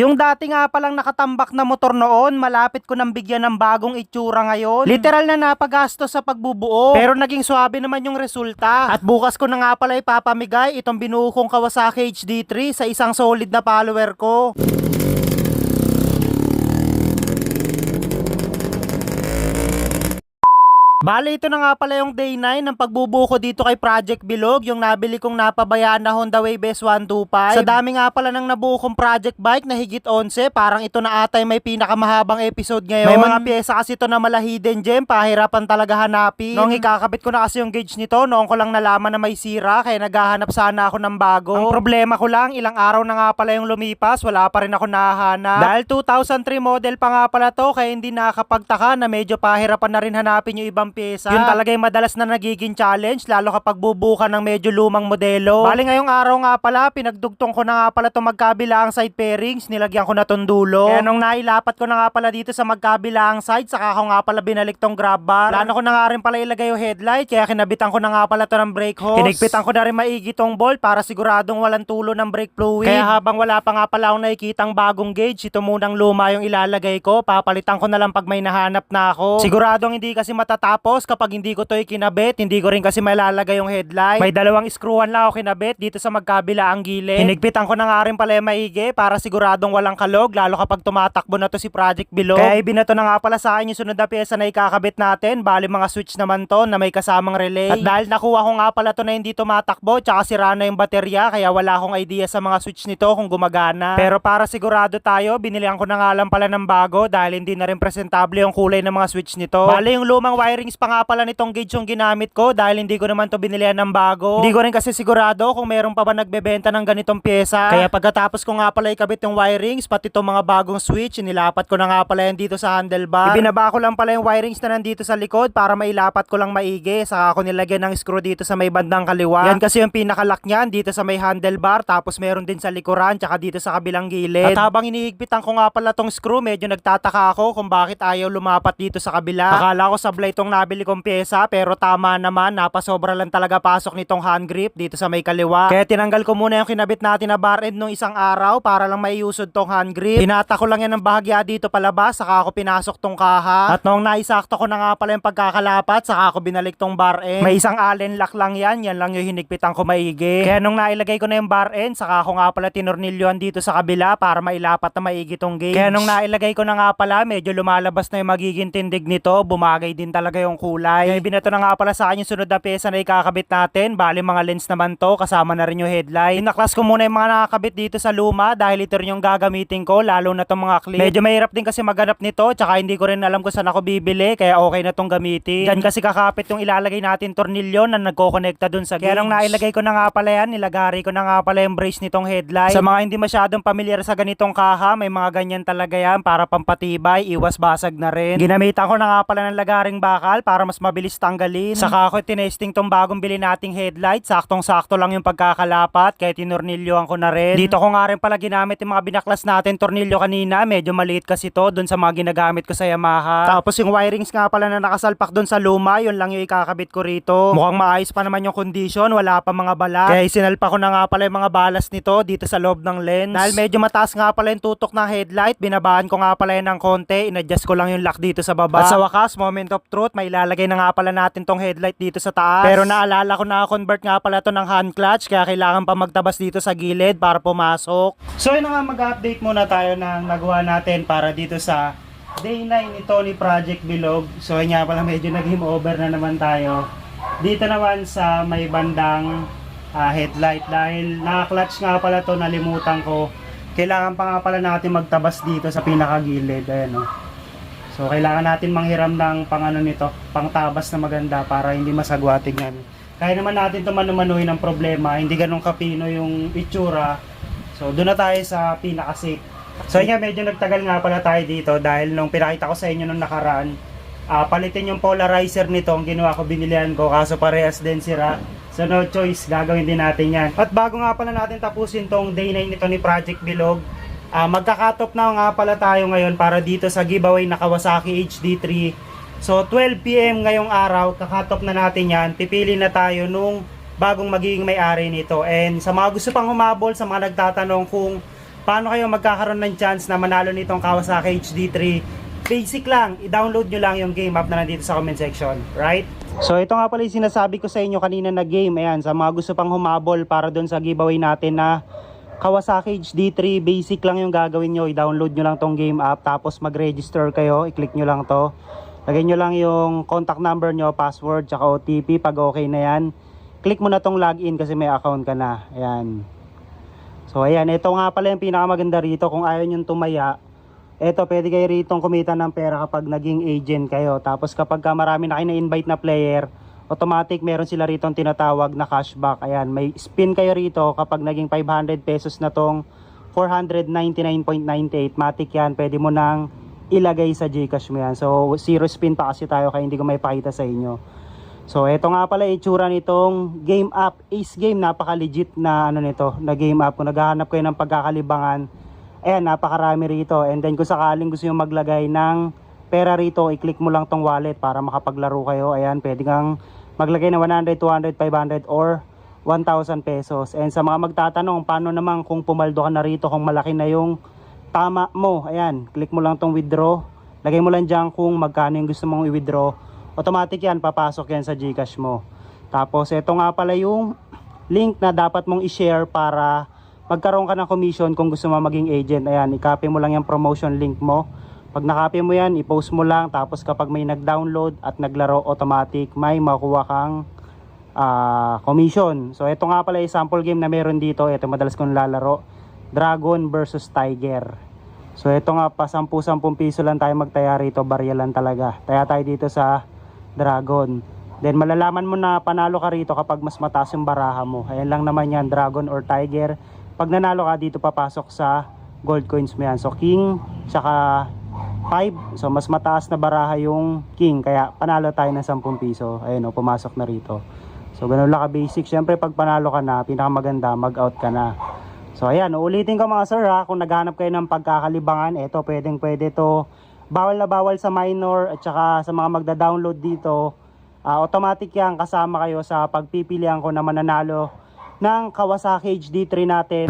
Yung dati nga palang nakatambak na motor noon, malapit ko nang bigyan ng bagong itsura ngayon. Literal na napagastos sa pagbubuo. Pero naging swabe naman yung resulta. At bukas ko na nga pala ipapamigay itong binuo kong Kawasaki HD3 sa isang solid na follower ko. Bale, ito na nga pala yung day 9 ng pagbubuo ko dito kay Project Bilog, yung nabili kong napabayaan na Honda Wave S125. Sa dami nga pala ng nabuo kong project bike na higit 11, parang ito na atay may pinakamahabang episode ngayon. May mga pyesa kasi ito na mala hidden gem, pahirapan talaga hanapin. Noong ikakabit ko na kasi yung gauge nito, noong ko lang nalaman na may sira, kaya naghahanap sana ako ng bago. Ang problema ko lang, ilang araw na nga pala yung lumipas, wala pa rin ako nahahanap. Dahil 2003 model pa nga pala to, kaya hindi nakakapagtaka na medyo pahirapan na rin hanapin yung ibang pyesa. Yun talaga yung madalas na nagiging challenge, lalo kapag bubuka ng medyo lumang modelo. Bali ngayong araw nga pala, pinagdugtong ko na nga pala itong magkabilaang side pairings, nilagyan ko na tong dulo. Kaya nung nailapat ko na nga pala dito sa magkabilaang side, saka ako nga pala binalik tong grab bar. Plano ko na nga rin pala ilagay yung headlight, kaya kinabitan ko na nga pala to ng brake hose. Hinigpitan ko na rin maigi tong bolt para siguradong walang tulo ng brake fluid. Kaya habang wala pa nga pala akong nakikitang bagong gauge, ito munang luma yung ilalagay ko. Papalitan ko na lang pag may nahanap na ako. Siguradong hindi kasi matatapos kapag hindi ko to ikinabit, hindi ko rin kasi malalagay yung headlight. May dalawang screwan lang ako kinabit dito sa magkabila ang gilid. Hinigpitan ko na nga rin pala yung maigi para siguradong walang kalog, lalo kapag tumatakbo na to si Project Below. Kaya ibinato na nga pala sa akin yung sunod na pyesa na ikakabit natin. Bali mga switch naman to na may kasamang relay. At dahil nakuha ko nga pala to na hindi tumatakbo, tsaka sira na yung baterya, kaya wala akong idea sa mga switch nito kung gumagana. Pero para sigurado tayo, binilihan ko na nga lang pala ng bago dahil hindi na rin presentable yung kulay ng mga switch nito. Bali yung lumang wirings pa nga pala nitong gauge yung ginamit ko dahil hindi ko naman to binilihan ng bago. Hindi ko rin kasi sigurado kung meron pa ba nagbebenta ng ganitong pyesa. Kaya pagkatapos ko nga pala ikabit yung wirings, pati itong mga bagong switch, inilapat ko na nga pala yan dito sa handlebar. Ibinaba ko lang pala yung wirings na nandito sa likod para mailapat ko lang maigi. Saka ako nilagyan ng screw dito sa may bandang kaliwa. Yan kasi yung pinakalock niyan dito sa may handlebar tapos meron din sa likuran tsaka dito sa kabilang gilid. At habang hinihigpitan ko nga pala tong screw, medyo nagtataka ako kung bakit ayaw lumapat dito sa kabila. Akala ko sablay tong nabili kong pyesa pero tama naman, napasobra lang talaga pasok nitong hand grip dito sa may kaliwa. Kaya tinanggal ko muna yung kinabit natin na bar end nung isang araw para lang maiusod tong hand grip. Pinata ko lang yan ng bahagya dito palabas, saka ako pinasok tong kaha. At nung naisakto ko na nga pala yung pagkakalapat, saka ako binalik tong bar end. May isang allen lock lang yan, yan lang yung hinigpitan ko maigi. Kaya nung nailagay ko na yung bar end, saka ako nga pala tinornilyoan dito sa kabila para mailapat na maigi tong gauge. Kaya nung nailagay ko na nga pala, medyo lumalabas na yung magiging tindig nito, bumagay din talaga yung kulay. Kaya binato na nga pala sa akin yung sunod na pyesa na ikakabit natin, bali mga lens naman to, kasama na rin yung headlight. Pinaklas ko muna yung mga nakakabit dito sa luma dahil ito rin yung gagamitin ko, lalo na tong mga clip. Medyo mahirap din kasi maganap nito, tsaka hindi ko rin alam kung saan ako bibili, kaya okay na tong gamitin. Diyan kasi kakapit yung ilalagay natin tornilyo na nagkokonekta dun sa gauge. Kaya nung nailagay ko na nga pala yan, nilagari ko na nga pala yung brace nitong headlight. Sa mga hindi masyadong pamilyar sa ganitong kaha, may mga ganyan talaga yan para pampatibay, iwas basag na rin. Ginamitan ko na nga pala ng lagaring bakal para mas mabilis tanggalin. Saka ako tinesting tong bagong bili nating headlight, saktong-sakto lang yung pagkakalapat, kaya tinornilyoan ko na rin. Dito ko nga rin pala ginamit yung mga binaklas natin tornilyo kanina, medyo maliit kasi to dun sa mga ginagamit ko sa Yamaha. Tapos yung wirings nga pala na nakasalpak dun sa luma, yun lang yung ikakabit ko rito. Mukhang maayos pa naman yung condition, wala pa mga balat. Kaya isinalpa ko na nga pala yung mga balas nito dito sa loob ng lens. Dahil medyo mataas nga pala yung tutok ng headlight, binabaan ko nga pala yan ng konti, inadjust ko lang yung lock dito sa baba. At sa wakas, moment of truth, may ilalagay na nga pala natin tong headlight dito sa taas. Pero naalala ko na convert nga pala to ng hand clutch, kaya kailangan pa magtabas dito sa gilid para pumasok. So yun nga, mag-update muna tayo ng nagawa natin para dito sa day 9 ito ni Project Bilog. So yun nga pala medyo nag-game over na naman tayo. Dito naman sa may bandang ah, headlight dahil naka-clutch nga pala to nalimutan ko. Kailangan pa nga pala natin magtabas dito sa pinakagilid. Ayan o. So kailangan natin manghiram ng pang ano nito, pang tabas na maganda para hindi masagwa tignan. Kaya naman natin ito manumanuhin ng problema, hindi ganun kapino yung itsura. So doon na tayo sa pinaka-safe. So yun nga, medyo nagtagal nga pala tayo dito dahil nung pinakita ko sa inyo nung nakaraan, ah, palitin yung polarizer nito, ang ginawa ko, binilihan ko, kaso parehas din sira. So no choice, gagawin din natin yan. At bago nga pala natin tapusin tong day 9 nito ni Project Bilog, ah magka-cut na nga pala tayo ngayon para dito sa giveaway na Kawasaki HD3. So 12pm ngayong araw, kakat off na natin yan. Pipili na tayo nung bagong magiging may-ari nito. And sa mga gusto pang humabol, sa mga nagtatanong kung paano kayo magkakaroon ng chance na manalo nitong Kawasaki HD3? Basic lang, i-download nyo lang yung game app na nandito sa comment section, right? So ito nga pala yung sinasabi ko sa inyo kanina na game, ayan, sa mga gusto pang humabol para doon sa giveaway natin na Kawasaki HD3, basic lang yung gagawin nyo, i-download nyo lang tong game app, tapos mag-register kayo, i-click nyo lang to. Lagay nyo lang yung contact number nyo, password, tsaka OTP, pag okay na yan, click mo na tong login kasi may account ka na, ayan. So ayan, ito nga pala yung pinakamaganda rito kung ayaw nyo tumaya. Ito, pwede kayo rito kumita ng pera kapag naging agent kayo. Tapos kapag ka marami na kayo na-invite na player, automatic meron sila rito tinatawag na cashback. Ayan, may spin kayo rito kapag naging 500 pesos na tong 499.98. Matic yan, pwede mo nang ilagay sa Gcash mo yan. So, zero spin pa kasi tayo kaya hindi ko may pakita sa inyo. So, ito nga pala itsura nitong game app. Ace game, napaka-legit na ano nito, na game app. Kung naghahanap kayo ng pagkakalibangan, ayan, napakarami rito. And then, kung sakaling gusto nyo maglagay ng pera rito, i-click mo lang tong wallet para makapaglaro kayo. Ayan, pwede kang maglagay ng 100, 200, 500 or 1,000 pesos. And sa mga magtatanong, paano naman kung pumaldo ka na rito, kung malaki na yung tama mo. Ayan, click mo lang tong withdraw. Lagay mo lang dyan kung magkano yung gusto mong i-withdraw. Automatic yan, papasok yan sa Gcash mo. Tapos, ito nga pala yung link na dapat mong i-share para magkaroon ka ng commission kung gusto mo maging agent. Ayan, i-copy mo lang yung promotion link mo. Pag nakopy mo yan, i-post mo lang. Tapos kapag may nag-download at naglaro automatic, may makuha kang ah, commission. So ito nga pala yung sample game na meron dito. Ito madalas kong lalaro. Dragon versus Tiger. So ito nga pa 10-10 piso lang tayo magtaya rito. Barya lang talaga. Taya tayo dito sa Dragon. Then malalaman mo na panalo ka rito kapag mas mataas yung baraha mo. Ayan lang naman yan, Dragon or Tiger. Pag nanalo ka dito papasok sa gold coins mo yan. So king, tsaka 5. So mas mataas na baraha yung king. Kaya panalo tayo ng 10 piso. Ayun o, pumasok na rito. So ganun lang ka basic. Siyempre pag panalo ka na, pinakamaganda, mag-out ka na. So ayan, ulitin ko mga sir ha, kung naghanap kayo ng pagkakalibangan, eto pwedeng pwede to. Bawal na bawal sa minor at saka sa mga magda-download dito. Ah, automatic yan kasama kayo sa pagpipilian ko na mananalo ng Kawasaki HD3 natin